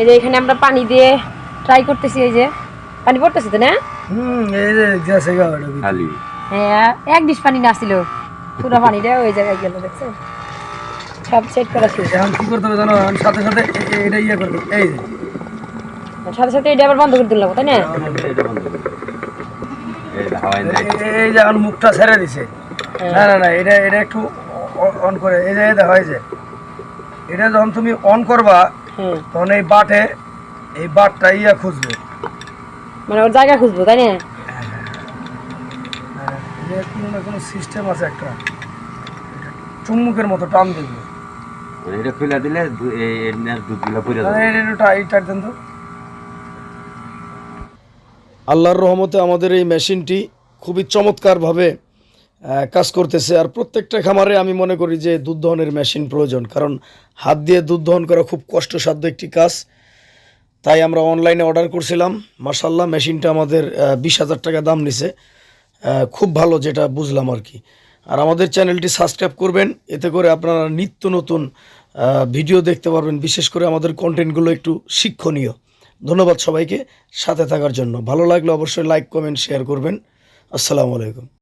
এই যে এখানে আমরা পানি দিয়ে ট্রাই করতেছি এই যে। পানি পড়তেছে তো না? হুম এই যে গেছে গা খালি। হ্যাঁ এক ডিশ পানি নাছিল পুরো পানিটা ওই জায়গায় গেল দেখছ? সব সেট করা ছিল। এখন কি করতে হবে জানো? এখন সাথে সাথে এটা ইয়ে করবে। এই যে। সাথে সাথে এটা আবার বন্ধ করে দিলাম তাই না। এই যে যে এখন মুখটা ছেড়ে দিছে। না না না এটা এটা একটু অন করে। এই যে দেখা হয়েছে এটা যখন তুমি অন করবা হ্যাঁ তখন এই বাটে এই বাটটা ইয়া খুঁজবে। মানে ওর জায়গা খুঁজবো তাই না? হ্যাঁ, কোনো কোনো সিস্টেম আছে একটা? চুম্বুকের মতো টান দেবে। মানে এটা খুলে দিলে দুধগুলো পড়ে যাবে। এটা দেন তো। আল্লাহর রহমতে আমাদের এই মেশিনটি খুবই চমৎকারভাবে কাজ করতেছে। আর প্রত্যেকটা খামারে আমি মনে করি যে দুধ দহনের মেশিন প্রয়োজন, কারণ হাত দিয়ে দুধ দহন করা খুব কষ্টসাধ্য একটি কাজ। তাই আমরা অনলাইনে অর্ডার করছিলাম। মাসাল্লাহ মেশিনটা আমাদের বিশ হাজার টাকা দাম নিছে। খুব ভালো যেটা বুঝলাম আর কি। আর আমাদের চ্যানেলটি সাবস্ক্রাইব করবেন, এতে করে আপনারা নিত্য নতুন ভিডিও দেখতে পারবেন, বিশেষ করে আমাদের কন্টেন্টগুলো একটু শিক্ষণীয়। ধন্যবাদ সবাইকে, সাথে থাকার জন্য। ভালো লাগলে অবশ্যই লাইক, কমেন্ট, শেয়ার করবেন। আসসালামু আলাইকুম।